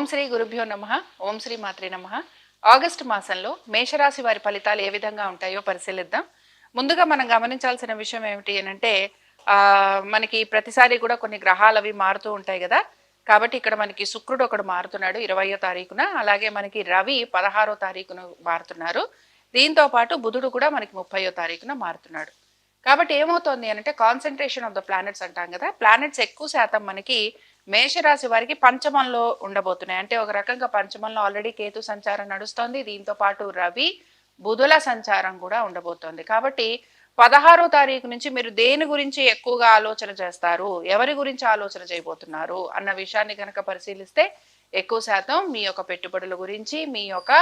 ఓం శ్రీ గురుభ్యో నమ. ఓం శ్రీ మాత్రే నమ. ఆగస్టు మాసంలో మేషరాశి వారి ఫలితాలు ఏ విధంగా ఉంటాయో పరిశీలిద్దాం. ముందుగా మనం గమనించాల్సిన విషయం ఏమిటి అని అంటే మనకి ప్రతిసారి కూడా కొన్ని గ్రహాలు అవి మారుతూ ఉంటాయి కదా. కాబట్టి ఇక్కడ మనకి శుక్రుడు ఒకడు మారుతున్నాడు ఇరవయో తారీఖున. అలాగే మనకి రవి పదహారో తారీఖున మారుతున్నారు. దీంతో పాటు బుధుడు కూడా మనకి ముప్పయో తారీఖున మారుతున్నాడు. కాబట్టి ఏమవుతోంది అంటే కాన్సన్ట్రేషన్ ఆఫ్ ద ప్లానెట్స్ అంటాం కదా. ప్లానెట్స్ ఎక్కువ శాతం మనకి మేషరాశి వారికి పంచమంలో ఉండబోతున్నాయి. అంటే ఒక రకంగా పంచమంలో ఆల్రెడీ కేతు సంచారం నడుస్తోంది. దీంతో పాటు రవి బుధుల సంచారం కూడా ఉండబోతోంది. కాబట్టి పదహారో తారీఖు నుంచి మీరు దేని గురించి ఎక్కువగా ఆలోచన చేస్తారు? ఎవరి గురించి ఆలోచన చేయబోతున్నారు? అన్న విషయాన్ని కనుక పరిశీలిస్తే ఎక్కువ శాతం మీ యొక్క పెట్టుబడుల గురించి మీ యొక్క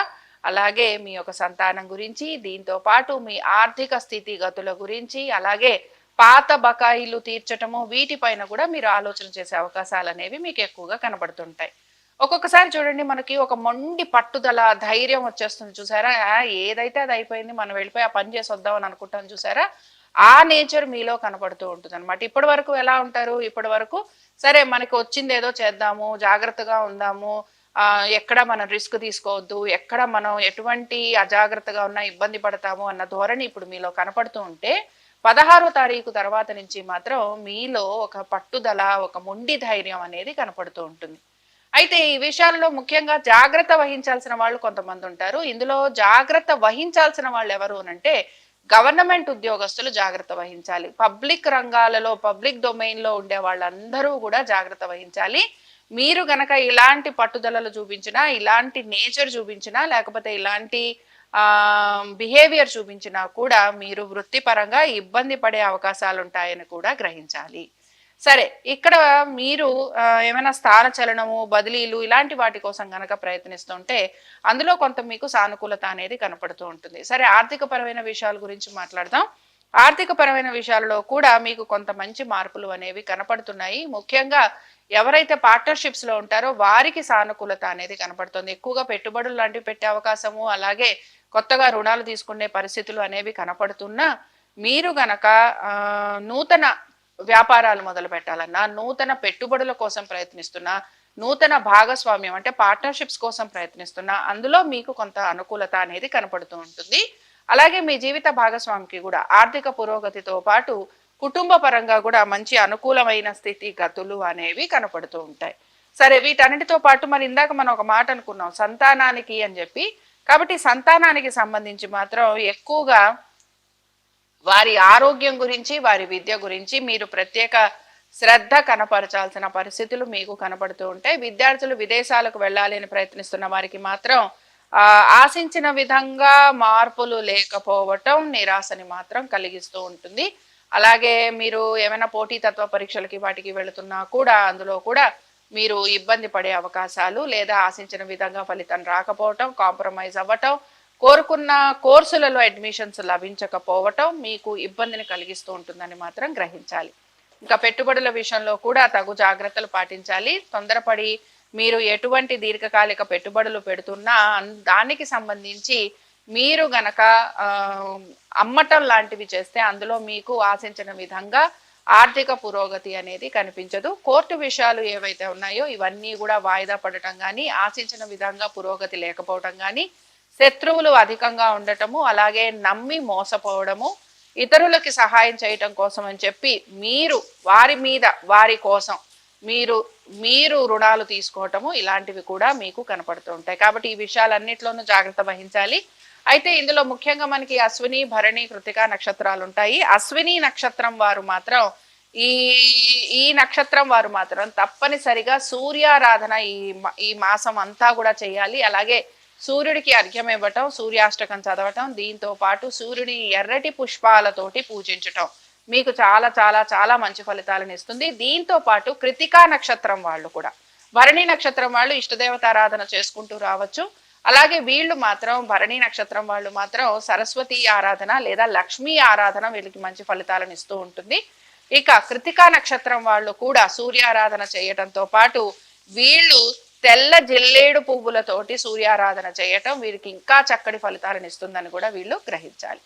అలాగే మీ యొక్క సంతానం గురించి దీంతో పాటు మీ ఆర్థిక స్థితిగతుల గురించి అలాగే పాత బకాయిలు తీర్చటము వీటిపైన కూడా మీరు ఆలోచన చేసే అవకాశాలు అనేవి మీకు ఎక్కువగా కనబడుతుంటాయి. ఒక్కొక్కసారి చూడండి మనకి ఒక మొండి పట్టుదల ధైర్యం వచ్చేస్తుంది చూసారా? ఏదైతే అది అయిపోయింది మనం వెళ్ళిపోయి ఆ పని చేసి వద్దామని అనుకుంటాం చూసారా? ఆ నేచర్ మీలో కనపడుతూ ఉంటుంది అనమాట ఇప్పటి వరకు ఎలా ఉంటారు? ఇప్పటి వరకు సరే మనకి వచ్చింది ఏదో చేద్దాము జాగ్రత్తగా ఉందాము ఆ, ఎక్కడ మనం రిస్క్ తీసుకోవద్దు ఎక్కడ మనం ఎటువంటి అజాగ్రత్తగా ఉన్నా ఇబ్బంది పడతాము అన్న ధోరణి ఇప్పుడు మీలో కనపడుతూ ఉంటే పదహారో తారీఖు తర్వాత నుంచి మాత్రం మీలో ఒక పట్టుదల ఒక మొండి ధైర్యం అనేది కనపడుతూ ఉంటుంది. అయితే ఈ విషయాల్లో ముఖ్యంగా జాగ్రత్త వహించాల్సిన వాళ్ళు కొంతమంది ఉంటారు. ఇందులో జాగ్రత్త వహించాల్సిన వాళ్ళు ఎవరు అంటే గవర్నమెంట్ ఉద్యోగస్తులు జాగ్రత్త వహించాలి. పబ్లిక్ రంగాలలో పబ్లిక్ డొమైన్లో ఉండే వాళ్ళందరూ కూడా జాగ్రత్త వహించాలి. మీరు గనక ఇలాంటి పట్టుదలలు చూపించినా ఇలాంటి నేచర్ చూపించినా లేకపోతే ఇలాంటి బిహేవియర్ చూపించినా కూడా మీరు వృత్తిపరంగా ఇబ్బంది పడే అవకాశాలు ఉంటాయని కూడా గ్రహించాలి. సరే ఇక్కడ మీరు ఏమైనా స్థాన చలనము బదిలీలు ఇలాంటి వాటి కోసం కనుక ప్రయత్నిస్తుంటే అందులో కొంత మీకు సానుకూలత అనేది కనపడుతూ ఉంటుంది. సరే ఆర్థిక పరమైన విషయాల గురించి మాట్లాడదాం. ఆర్థిక పరమైన విషయాలలో కూడా మీకు కొంత మంచి మార్పులు అనేవి కనపడుతున్నాయి. ముఖ్యంగా ఎవరైతే పార్ట్నర్షిప్స్లో ఉంటారో వారికి సానుకూలత అనేది కనపడుతుంది. ఎక్కువగా పెట్టుబడులు లాంటివి పెట్టే అవకాశము అలాగే కొత్తగా రుణాలు తీసుకునే పరిస్థితులు అనేవి కనపడుతున్నా మీరు గనక నూతన వ్యాపారాలు మొదలు పెట్టాలన్నా నూతన పెట్టుబడుల కోసం ప్రయత్నిస్తున్నా నూతన భాగస్వామ్యం అంటే పార్ట్నర్షిప్స్ కోసం ప్రయత్నిస్తున్నా అందులో మీకు కొంత అనుకూలత అనేది కనపడుతూ ఉంటుంది. అలాగే మీ జీవిత భాగస్వామికి కూడా ఆర్థిక పురోగతితో పాటు కుటుంబ పరంగా కూడా మంచి అనుకూలమైన స్థితి గతులు అనేవి కనపడుతూ ఉంటాయి. సరే వీటన్నిటితో పాటు మరి ఇందాక మనం ఒక మాట అనుకున్నాం సంతానానికి అని చెప్పి కాబట్టి సంతానానికి సంబంధించి మాత్రం ఎక్కువగా వారి ఆరోగ్యం గురించి వారి విద్య గురించి మీరు ప్రత్యేక శ్రద్ధ కనపరచాల్సిన పరిస్థితులు మీకు కనపడుతూ ఉంటాయి విద్యార్థులు విదేశాలకు వెళ్ళాలి అని ప్రయత్నిస్తున్న వారికి మాత్రం ఆశించిన విధంగా మార్పులు లేకపోవటం నిరాశని మాత్రం కలిగిస్తూ ఉంటుంది. అలాగే మీరు ఏమైనా పోటీతత్వ పరీక్షలకి వాటికి వెళుతున్నా కూడా అందులో కూడా మీరు ఇబ్బంది పడే అవకాశాలు లేదా ఆశించిన విధంగా ఫలితం రాకపోవటం కాంప్రమైజ్ అవ్వటం కోరుకున్న కోర్సులలో అడ్మిషన్స్ లభించకపోవటం మీకు ఇబ్బందిని కలిగిస్తూ ఉంటుందని మాత్రం గ్రహించాలి. ఇంకా పెట్టుబడుల విషయంలో కూడా తగు జాగ్రత్తలు పాటించాలి. తొందరపడి మీరు ఎటువంటి దీర్ఘకాలిక పెట్టుబడులు పెడుతున్నా దానికి సంబంధించి మీరు గనక అమ్మటం లాంటివి చేస్తే అందులో మీకు ఆశించిన విధంగా ఆర్థిక పురోగతి అనేది కనిపించదు. కోర్టు విషయాలు ఏవైతే ఉన్నాయో ఇవన్నీ కూడా వాయిదా పడటం కానీ ఆశించిన విధంగా పురోగతి లేకపోవటం కానీ శత్రువులు అధికంగా ఉండటము అలాగే నమ్మి మోసపోవడము ఇతరులకి సహాయం చేయటం కోసం అని చెప్పి మీరు వారి మీద వారి కోసం మీరు మీరు రుణాలు తీసుకోవటము ఇలాంటివి కూడా మీకు కనపడుతూ ఉంటాయి. కాబట్టి ఈ విషయాలన్నిట్లోనూ జాగ్రత్త వహించాలి. అయితే ఇందులో ముఖ్యంగా మనకి అశ్విని భరణి కృతిక నక్షత్రాలు ఉంటాయి అశ్విని నక్షత్రం వారు మాత్రం ఈ ఈ నక్షత్రం వారు మాత్రం తప్పనిసరిగా సూర్యారాధన ఈ ఈ మాసం అంతా కూడా చేయాలి. అలాగే సూర్యుడికి అర్ఘ్యం ఇవ్వటం సూర్యాష్టకం చదవటం దీంతో పాటు సూర్యుని ఎర్రటి పుష్పాలతోటి పూజించటం మీకు చాలా చాలా చాలా మంచి ఫలితాలను ఇస్తుంది. దీంతో పాటు కృతికా నక్షత్రం వాళ్ళు కూడా భరణి నక్షత్రం వాళ్ళు ఇష్టదేవతారాధన చేసుకుంటూ రావచ్చు. అలాగే వీళ్ళు మాత్రం భరణి నక్షత్రం వాళ్ళు మాత్రం సరస్వతి ఆరాధన లేదా లక్ష్మీ ఆరాధన వీళ్ళకి మంచి ఫలితాలను ఇస్తూ ఉంటుంది. ఇక కృతికా నక్షత్రం వాళ్ళు కూడా సూర్యారాధన చేయటంతో పాటు వీళ్ళు తెల్ల జిల్లేడు పువ్వులతోటి సూర్యారాధన చేయటం వీరికి ఇంకా చక్కటి ఫలితాలను ఇస్తుందని కూడా వీళ్ళు గ్రహించాలి.